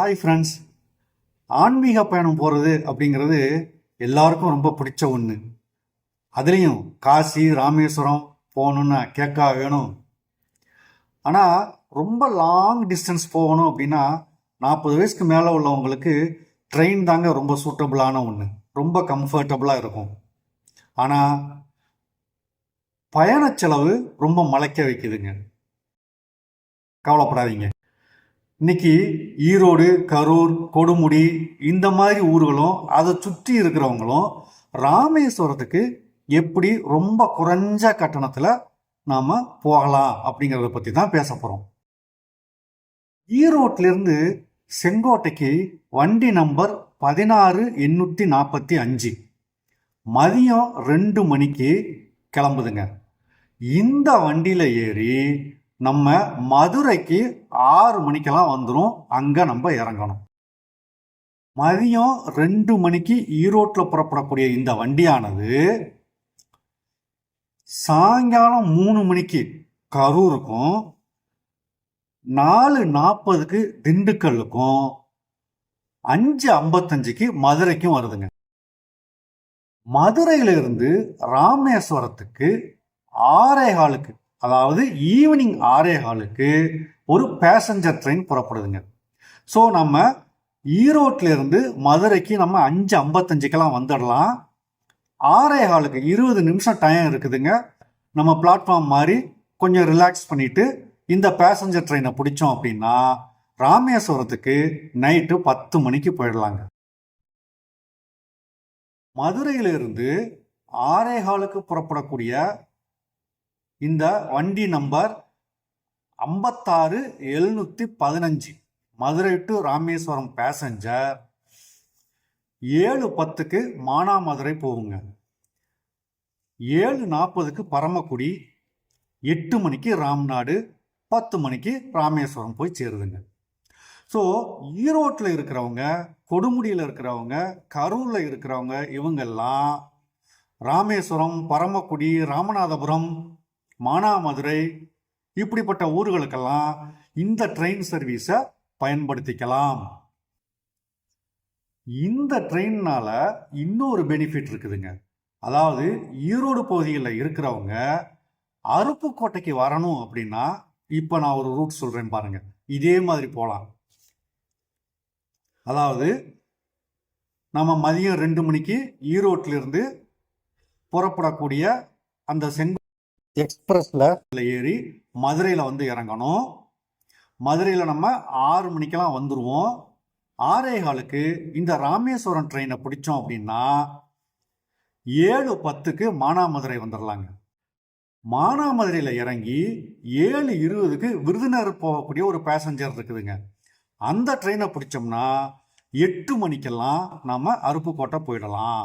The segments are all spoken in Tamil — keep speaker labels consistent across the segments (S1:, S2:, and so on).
S1: ஹாய் ஃப்ரெண்ட்ஸ் ஆன்மீக பயணம் போகிறது அப்படிங்கிறது எல்லாருக்கும் ரொம்ப பிடிச்ச ஒன்று அதுலேயும் காசி ராமேஸ்வரம் போகணுன்னா கேட்கா வேணும். ஆனால் ரொம்ப லாங் டிஸ்டன்ஸ் போகணும் அப்படின்னா நாற்பது வயசுக்கு மேலே உள்ளவங்களுக்கு ட்ரெயின் தாங்க ரொம்ப சூட்டபுளான ஒன்று ரொம்ப கம்ஃபர்டபுளாக இருக்கும். ஆனால் பயண செலவு ரொம்ப மலைக்க வைக்குதுங்க. கவலைப்படாதீங்க. இன்னைக்கு ஈரோடு கரூர் கொடுமுடி இந்த மாதிரி ஊர்களும் அதை சுற்றி இருக்கிறவங்களும் ராமேஸ்வரத்துக்கு எப்படி ரொம்ப குறைஞ்ச கட்டணத்தில் நாம் போகலாம் அப்படிங்கிறத பற்றி தான் பேச போகிறோம் ஈரோட்டிலிருந்து செங்கோட்டைக்கு வண்டி நம்பர் பதினாறு எண்ணூற்றி நாற்பத்தி அஞ்சு. மதியம் ரெண்டு மணிக்கு கிளம்புதுங்க. இந்த வண்டியில் ஏறி நம்ம மதுரைக்கு ஆறு மணிக்கெல்லாம் வந்துடும் அங்கே நம்ம இறங்கணும். மதியம் ரெண்டு மணிக்கு ஈரோட்டில் புறப்படக்கூடிய இந்த வண்டியானது சாயங்காலம் மூணு மணிக்கு கரூருக்கும் நாலு நாற்பதுக்கு திண்டுக்கல்லுக்கும் அஞ்சு ஐம்பத்தஞ்சுக்கு மதுரைக்கும் வருதுங்க. மதுரையிலிருந்து ராமேஸ்வரத்துக்கு ஆறே காலுக்கு அதாவது ஈவினிங் ஆறே காலுக்கு ஒரு பேசஞ்சர் ட்ரெயின் புறப்படுதுங்க. ஸோ நம்ம ஈரோட்டிலிருந்து மதுரைக்கு நம்ம அஞ்சு ஐம்பத்தஞ்சுக்கெல்லாம் வந்துடலாம். ஆறே காலுக்கு இருபது நிமிஷம் டைம் இருக்குதுங்க. நம்ம பிளாட்ஃபார்ம் மாதிரி கொஞ்சம் ரிலாக்ஸ் பண்ணிவிட்டு இந்த பேசஞ்சர் ட்ரெயினை பிடிச்சோம் அப்படின்னா ராமேஸ்வரத்துக்கு நைட்டு பத்து மணிக்கு போயிடலாங்க. மதுரையிலிருந்து ஆறே காலுக்கு புறப்படக்கூடிய இந்த வண்டி நம்பர் ஐம்பத்தாறு எழுநூற்றி பதினஞ்சு. மதுரை டு ராமேஸ்வரம் பேசஞ்சர் ஏழு பத்துக்கு மானாமதுரை போகுங்க. ஏழு நாற்பதுக்கு பரமக்குடி எட்டு மணிக்கு ராம்நாடு பத்து மணிக்கு ராமேஸ்வரம் போய் சேருதுங்க. ஸோ ஈரோட்டில் இருக்கிறவங்க கொடுமுடியில் இருக்கிறவங்க கரூரில் இருக்கிறவங்க இவங்கெல்லாம் ராமேஸ்வரம் பரமக்குடி ராமநாதபுரம் மானாமதுரை இப்படிப்பட்ட ஊர்களுக்கெல்லாம் இந்த ட்ரெயின் சர்வீஸை பயன்படுத்திக்கலாம். இந்த ட்ரெயின்னால இன்னொரு பெனிஃபிட் இருக்குதுங்க. அதாவது ஈரோடு பகுதியில் இருக்கிறவங்க அருப்புக்கோட்டைக்கு வரணும் அப்படின்னா இப்போ நான் ஒரு ரூட் சொல்கிறேன் பாருங்க. இதே மாதிரி போகலாம் அதாவது நம்ம மதியம் ரெண்டு மணிக்கு ஈரோட்டிலிருந்து புறப்படக்கூடிய அந்த செங் எக்ஸ்பிரஸில் ஏறி மதுரையில் வந்து இறங்கணும். மதுரையில் நம்ம ஆறு மணிக்கெல்லாம் வந்துடுவோம் ஆறே காலுக்கு இந்த ராமேஸ்வரம் ட்ரெயினை பிடிச்சோம் அப்படின்னா ஏழு பத்துக்கு மானாமதுரை வந்துடலாங்க மானாமதுரையில் இறங்கி ஏழு இருபதுக்கு விருதுநகர் போகக்கூடிய ஒரு பேசஞ்சர் இருக்குதுங்க. அந்த ட்ரெயினை பிடிச்சோம்னா எட்டு மணிக்கெல்லாம் நம்ம அருப்புக்கோட்டை போயிடலாம்.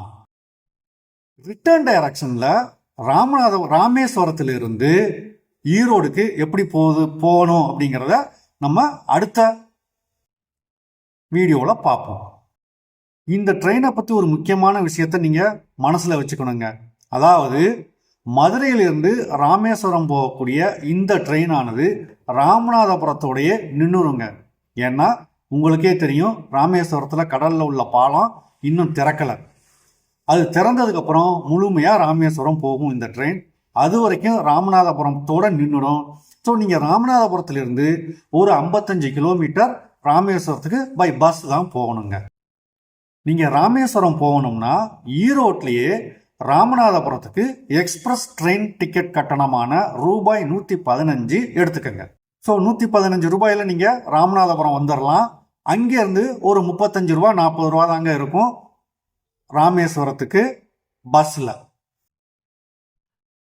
S1: ரிட்டர்ன் டைரக்ஷனில் ராமநாதம் ராமேஸ்வரத்திலிருந்து ஈரோடுக்கு எப்படி போகுது போகணும் அப்படிங்கிறத நம்ம அடுத்த வீடியோவில் பார்ப்போம். இந்த ட்ரெயினை பற்றி ஒரு முக்கியமான விஷயத்த நீங்கள் மனசில் வச்சுக்கணுங்க. அதாவது மதுரையிலிருந்து ராமேஸ்வரம் போகக்கூடிய இந்த ட்ரெயினானது ராமநாதபுரத்தோடைய நின்றுருங்க ஏன்னா உங்களுக்கே தெரியும் ராமேஸ்வரத்தில் கடலில் உள்ள பாலம் இன்னும் திறக்கலை. அது திறந்ததுக்கப்புறம் முழுமையாக ராமேஸ்வரம் போகும் இந்த ட்ரெயின் அது வரைக்கும் ராமநாதபுரத்தோட நின்றுடும் ஸோ நீங்கள் ராமநாதபுரத்துலேருந்து ஒரு ஐம்பத்தஞ்சு கிலோமீட்டர் ராமேஸ்வரத்துக்கு பை பஸ் தான் போகணுங்க. நீங்கள் ராமேஸ்வரம் போகணும்னா ஈரோட்லேயே ராமநாதபுரத்துக்கு எக்ஸ்பிரஸ் ட்ரெயின் டிக்கெட் கட்டணமான ரூபாய் நூற்றி பதினஞ்சு எடுத்துக்கோங்க. ஸோ நூற்றி பதினஞ்சு ரூபாயில் நீங்கள் ராமநாதபுரம் வந்துடலாம் அங்கேருந்து ஒரு முப்பத்தஞ்சு ரூபா நாற்பது ரூபா தாங்க இருக்கும். ராமேஸ்வரத்துக்கு பஸ்ஸில்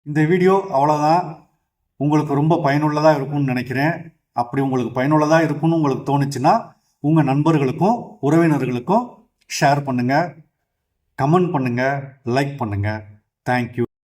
S1: இந்த வீடியோ அவ்வளோதான் உங்களுக்கு ரொம்ப பயனுள்ளதாக இருக்கும்னு நினைக்கிறேன். அப்படி உங்களுக்கு பயனுள்ளதாக இருக்கும்னு உங்களுக்கு தோணுச்சுன்னா உங்கள் நண்பர்களுக்கும் உறவினர்களுக்கும் ஷேர் பண்ணுங்கள் கமெண்ட் பண்ணுங்கள் லைக் பண்ணுங்கள் தேங்க்யூ